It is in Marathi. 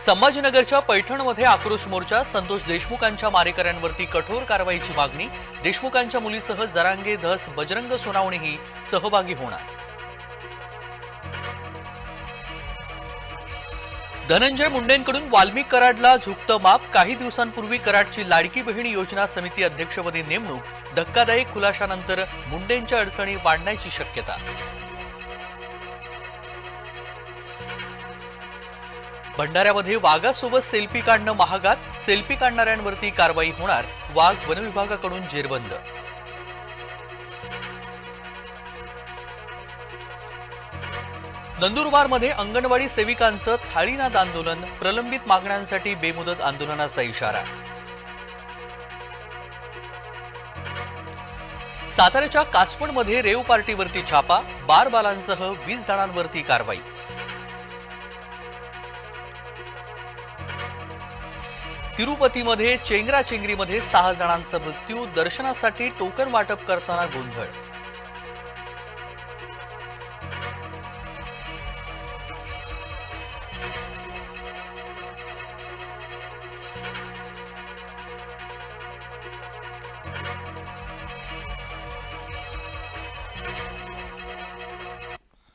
संभाजीनगरच्या पैठणमध्ये आक्रोश मोर्चा संतोष देशमुखांच्या मारेकऱ्यांवरती कठोर कारवाईची मागणी देशमुखांच्या मुलीसह जरांगे धस बजरंग सोनावणेही सहभागी होणार. धनंजय मुंडेंकडून वाल्मिक कराडला झुकतं माप काही दिवसांपूर्वी कराडची लाडकी बहीण योजना समिती अध्यक्षपदी नेमणूक धक्कादायक खुलाशानंतर मुंडेंच्या अडचणी वाढण्याची शक्यता. भंडाऱ्यामध्ये वाघासोबत सेल्फी काढणं महागात सेल्फी काढणाऱ्यांवरती कारवाई होणार वाघ वनविभागाकडून जेरबंद. नंदुरबारमध्ये अंगणवाडी सेविकांचं थाळीनाद आंदोलन प्रलंबित मागण्यांसाठी बेमुदत आंदोलनाचा इशारा. साताऱ्याच्या कासपणमध्ये रेव पार्टीवरती छापा बारबालांसह वीस जणांवरती कारवाई. तिरुपतीमध्ये चेंगराचेंगरीमध्ये सहा जणांचा मृत्यू दर्शनासाठी टोकन वाटप करताना गोंधळ.